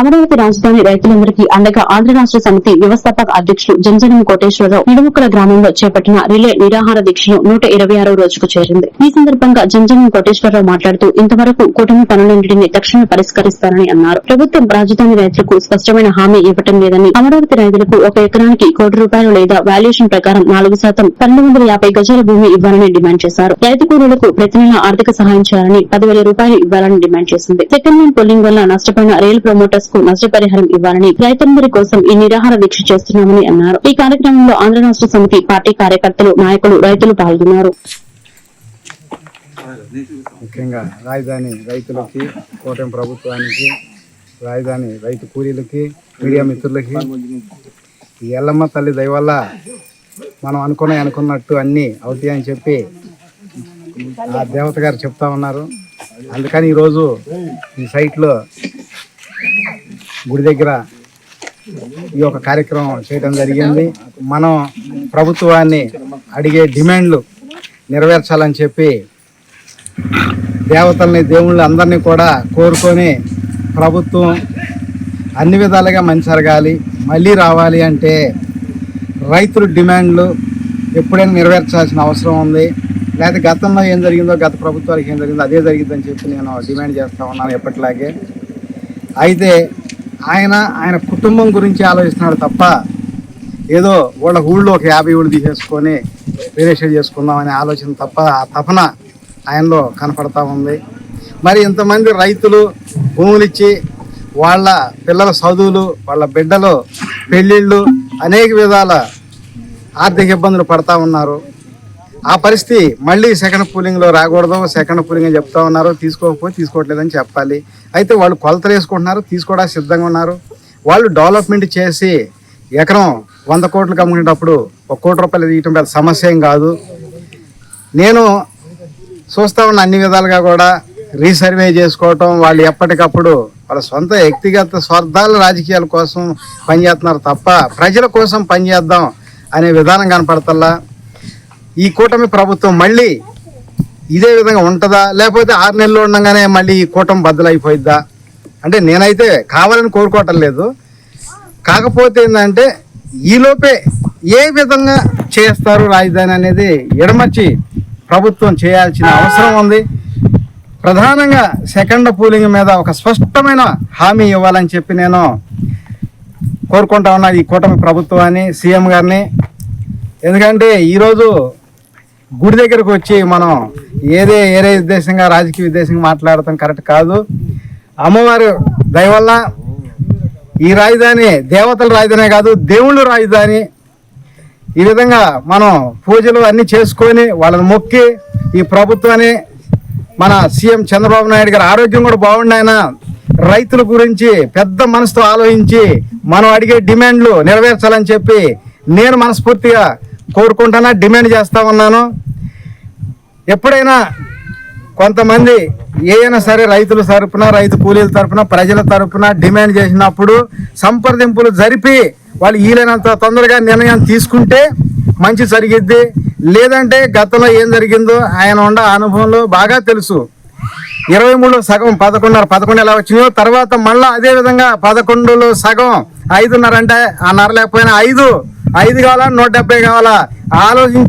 అమరావతి రాజధాని రైతులందరికీ అండగా ఆంధ్ర రాష్ట్ర సమితి వ్యవస్థాపక అధ్యక్షులు జంజనం కోటేశ్వరరావు నిడుముక్కల గ్రామంలో చేపట్టిన రిలే నిరాహార దీక్షను నూట ఇరవై ఆరో రోజుకు చేరింది. ఈ సందర్భంగా జంజనం కోటేశ్వరరావు మాట్లాడుతూ ఇంతవరకు కూటమి పనులన్నింటినీ తక్షణమే పరిష్కరిస్తారని అన్నారు. ప్రభుత్వం రాజధాని రైతులకు స్పష్టమైన హామీ ఇవ్వటం లేదని అమరావతి రైతులకు ఒక ఎకరానికి కోటి రూపాయలు లేదా వాల్యుయేషన్ ప్రకారం నాలుగు శాతం పన్నెండు వందల యాభై గజాల భూమి ఇవ్వాలని డిమాండ్ చేశారు. రైతు కూలీలకు ప్రతి నెల ఆర్థిక సహాయం చేయాలని పదివేల రూపాయలు ఇవ్వాలని డిమాండ్ చేసింది. సెకండ్ హ్యాండ్ పోలింగ్ వల్ల నష్టపోయిన రైలు ప్రమోటర్స్ కు నష్టపరిహారం ఇవ్వాలని రైతులందరి కోసం ఈ నిరాహార దీక్ష చేస్తున్నామని అన్నారు. ఈ కార్యక్రమంలో ఆంధ్ర రాష్ట్ర సమితి పార్టీ కార్యకర్తలు నాయకులు రైతులు పాల్గొన్నారు. ముఖ్యంగా రాజధాని రైతులకి కూటమి ప్రభుత్వానికి రాజధాని రైతు కూలీలకి మీడియా మిత్రులకి ఈ ఎల్లమ్మ తల్లి దయవల్ల మనం అనుకున్న అనుకున్నట్టు అన్నీ అవుతాయని చెప్పి ఆ దేవత గారు చెప్తా ఉన్నారు. అందుకని ఈరోజు ఈ సైట్లో గుడి దగ్గర ఈ యొక్క కార్యక్రమం చేయడం జరిగింది. మనం ప్రభుత్వాన్ని అడిగే డిమాండ్లు నెరవేర్చాలని చెప్పి దేవతల్ని దేవుళ్ళని అందరినీ కూడా కోరుకొని ప్రభుత్వం అన్ని విధాలుగా మంచి జరగాలి మళ్ళీ రావాలి అంటే రైతుల డిమాండ్లు ఎప్పుడైనా నెరవేర్చాల్సిన అవసరం ఉంది. లేదా గతంలో ఏం జరిగిందో గత ప్రభుత్వానికి ఏం జరిగిందో అదే జరిగిందని చెప్పి నేను డిమాండ్ చేస్తూ ఉన్నాను ఎప్పటిలాగే. అయితే ఆయన ఆయన కుటుంబం గురించి ఆలోచిస్తున్నాడు తప్ప ఏదో వాళ్ళ ఊళ్ళో ఒక యాభై ఊళ్ళు తీసేసుకొని రిలేషన్ చేసుకుందామనే ఆలోచన తప్ప ఆ తపన ఆయనలో కనపడతా ఉంది. మరి ఇంతమంది రైతులు భూములు ఇచ్చి వాళ్ళ పిల్లల చదువులు వాళ్ళ బిడ్డలు పెళ్ళిళ్ళు అనేక విధాల ఆర్థిక ఇబ్బందులు పడతా ఉన్నారు. ఆ పరిస్థితి మళ్ళీ సెకండ్ పూలింగ్లో రాకూడదు. సెకండ్ పూలింగ్ అని చెప్తా ఉన్నారు. తీసుకోకపోతే తీసుకోవట్లేదని చెప్పాలి. అయితే వాళ్ళు కొలతలు వేసుకుంటున్నారు. తీసుకోవడానికి సిద్ధంగా ఉన్నారు. వాళ్ళు డెవలప్మెంట్ చేసి ఎకరం వంద కోట్లు అమ్ముకునేటప్పుడు ఒక కోటి రూపాయలు తీయటం పెద్ద సమస్య ఏం కాదు. నేను చూస్తా ఉన్న అన్ని విధాలుగా కూడా రీసర్వే చేసుకోవటం వాళ్ళు ఎప్పటికప్పుడు వాళ్ళ సొంత వ్యక్తిగత స్వార్థాల రాజకీయాల కోసం పనిచేస్తున్నారు తప్ప ప్రజల కోసం పనిచేద్దాం అనే విధానం కనపడతల్లా. ఈ కూటమి ప్రభుత్వం మళ్ళీ ఇదే విధంగా ఉంటుందా? లేకపోతే ఆరు నెలలు ఉండగానే మళ్ళీ ఈ కూటమి బద్దలైపోయిద్దా? అంటే నేనైతే కావాలని కోరుకోవటం లేదు. కాకపోతే ఏంటంటే ఈలోపే ఏ విధంగా చేస్తారు రాజధాని అనేది ఎడమర్చి ప్రభుత్వం చేయాల్సిన అవసరం ఉంది. ప్రధానంగా సెకండ్ పూలింగ్ మీద ఒక స్పష్టమైన హామీ ఇవ్వాలని చెప్పి నేను కోరుకుంటా ఉన్నా ఈ కూటమి ప్రభుత్వాన్ని సీఎం గారిని. ఎందుకంటే ఈరోజు గుడి దగ్గరకు వచ్చి మనం ఏదే ఏరే ఉద్దేశంగా రాజకీయ ఉద్దేశంగా మాట్లాడటం కరెక్ట్ కాదు. అమ్మవారు దయవల్ల ఈ రాజధాని దేవతల రాజధాని కాదు దేవుళ్ళు రాజధాని. ఈ విధంగా మనం పూజలు అన్నీ చేసుకొని వాళ్ళని మొక్కి ఈ ప్రభుత్వాన్ని మన సీఎం చంద్రబాబు నాయుడు గారి ఆరోగ్యం కూడా బాగుండి ఆయన. రైతుల గురించి పెద్ద మనసుతో ఆలోచించి మనం అడిగే డిమాండ్లు నెరవేర్చాలని చెప్పి నేను మనస్ఫూర్తిగా కోరుకుంటున్నా డిమాండ్ చేస్తా ఉన్నాను. ఎప్పుడైనా కొంతమంది ఏదైనా సరే రైతుల తరపున రైతు కూలీల తరఫున ప్రజల తరఫున డిమాండ్ చేసినప్పుడు సంప్రదింపులు జరిపి వాళ్ళు వీలైనంత తొందరగా నిర్ణయం తీసుకుంటే మంచి జరిగిద్ది. లేదంటే గతంలో ఏం జరిగిందో ఆయన ఉండ అనుభవంలో బాగా తెలుసు. ఇరవై మూడులో సగం పదకొండున్నర పదకొండు ఎలా వచ్చిందో తర్వాత మళ్ళీ అదే విధంగా పదకొండులో సగం ఐదున్నర అంటే ఆ నర లేకపోయినా ఐదు ఐదు కావాలా? నూట డెబ్బై కావాలా? ఆలోచించి